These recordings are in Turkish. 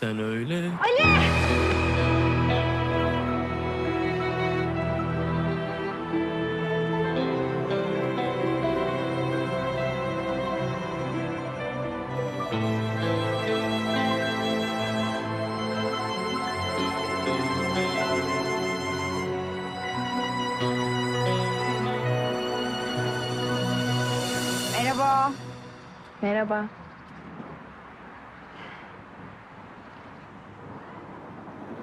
Sen öyle Merhaba. Merhaba.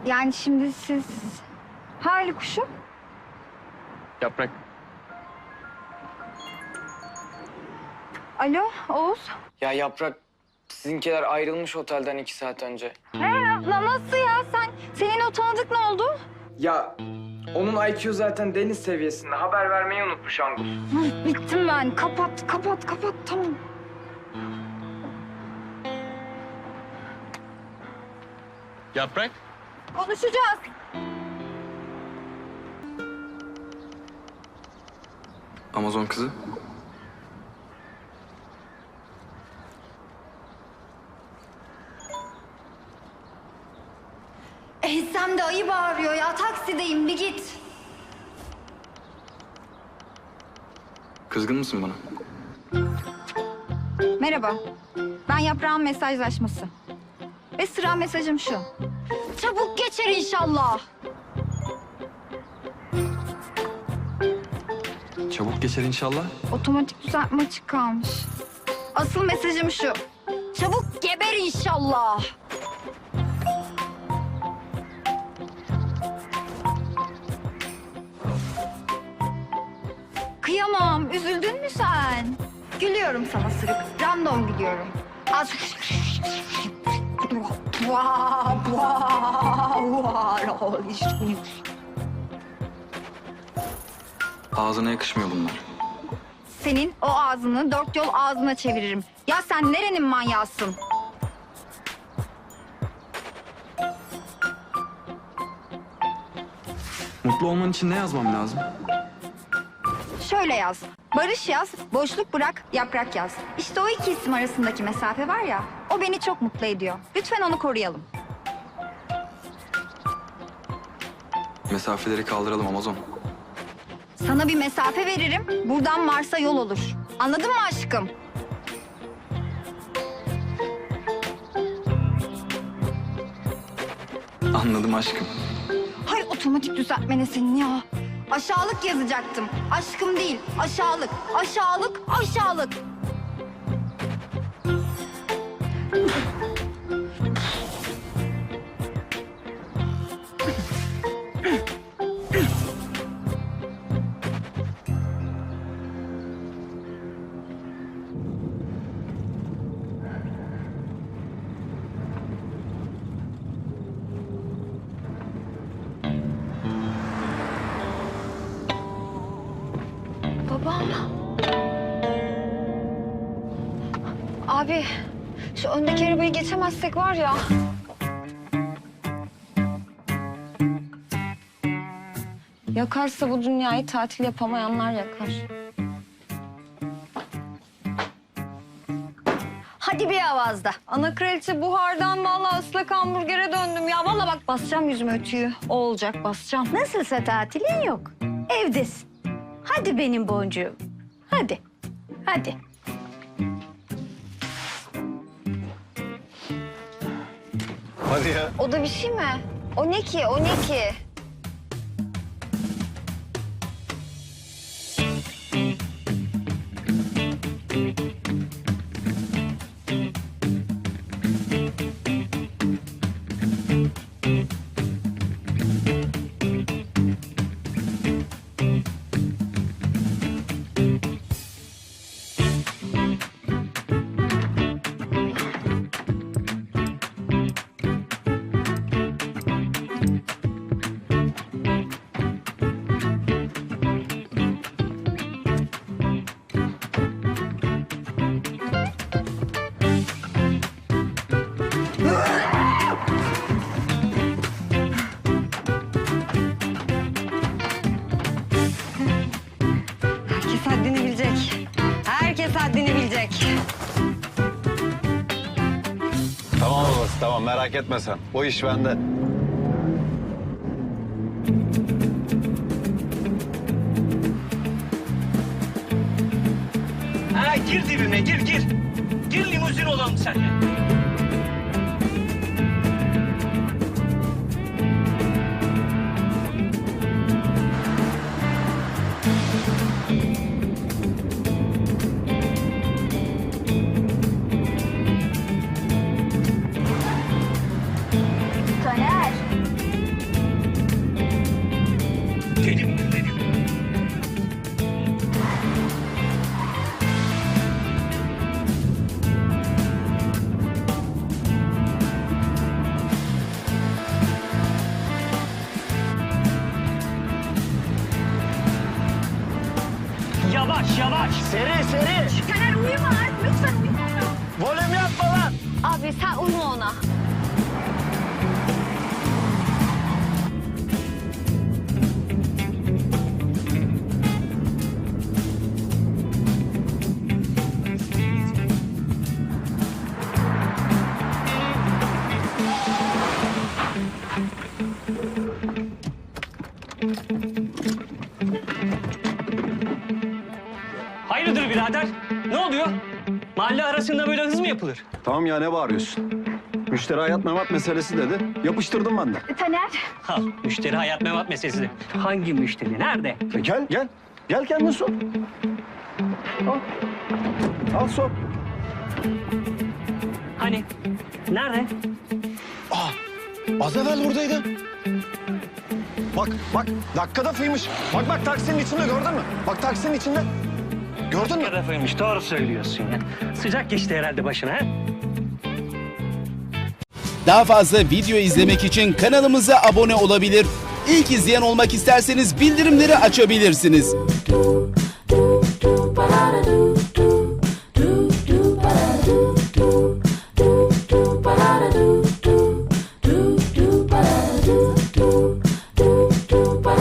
Yani şimdi siz... Hali kuşum. Yaprak. Alo Oğuz. Ya Yaprak sizinkiler ayrılmış otelden iki saat önce. Na, nasıl ya sen? Senin o tanıdık ne oldu? Ya onun IQ zaten deniz seviyesinde. Haber vermeyi unutmuş Angus. Hı, bittim ben. Kapat, kapat, kapat. Tamam. Yaprak. Konuşacağız. Amazon kızı. Ensem de ayı bağırıyor ya. Taksideyim bir git. Kızgın mısın bana? Merhaba. Ben Yaprağın mesajlaşması. Ve sıra mesajım şu. Çabuk geçer inşallah. Çabuk geçer inşallah. Otomatik düzeltme açık kalmış. Asıl mesajım şu. Çabuk geber inşallah. Kıyamam. Üzüldün mü sen? Gülüyorum sana sırık. Random gülüyorum. Az... Vaa. Ağzına yakışmıyor bunlar. Senin o ağzını dört yol ağzına çeviririm. Ya sen nerenin manyağısın? Mutlu olman için ne yazmam lazım? Şöyle yaz. Barış yaz, boşluk bırak, yaprak yaz. İşte o iki isim arasındaki mesafe var ya, o beni çok mutlu ediyor. Lütfen onu koruyalım. Mesafeleri kaldıralım Amazon. Sana bir mesafe veririm, buradan Mars'a yol olur. Anladın mı aşkım? Anladım aşkım. Hay otomatik düzeltmene senin ya. Aşağılık yazacaktım. Aşkım değil, aşağılık. Aşağılık, aşağılık. Abi şu öndeki arabayı geçemezsek var ya. Yakarsa bu dünyayı tatil yapamayanlar yakar. Hadi bir avazda. Ana kraliçe buhardan vallahi ıslak hamburgere döndüm ya. Vallahi bak basacağım yüzüme ötüyü. O olacak basacağım. Nasılsa tatilin yok. Evdesin. Hadi benim boncuğum. Hadi. Hadi. Hadi ya. O da bir şey mi? O ne ki? O ne ki? Merak etme sen. O iş bende. Ha gir dibime gir gir. Gir limuzin olalım seninle. Сири, сири! Hayırdır birader? Ne oluyor? Mahalle arasında böyle hız mı yapılır? Tamam ya ne bağırıyorsun? Müşteri hayat memat meselesi dedi. Yapıştırdım ben de. Taner. Ha, müşteri hayat memat meselesi. Hangi müşteri? Nerede? E gel gel. Gel kendin sor. Al. Al sor. Hani? Nerede? Az evvel buradaydı. Bak bak dakikada fıymış. Bak bak taksinin içinde gördün mü? Bak taksinin içinde. Gördün mü? Tarafıymış. Doğru söylüyorsun ya. Sıcak geçti herhalde başına ha? Daha fazla video izlemek için kanalımıza abone olabilir. İlk izleyen olmak isterseniz bildirimleri açabilirsiniz.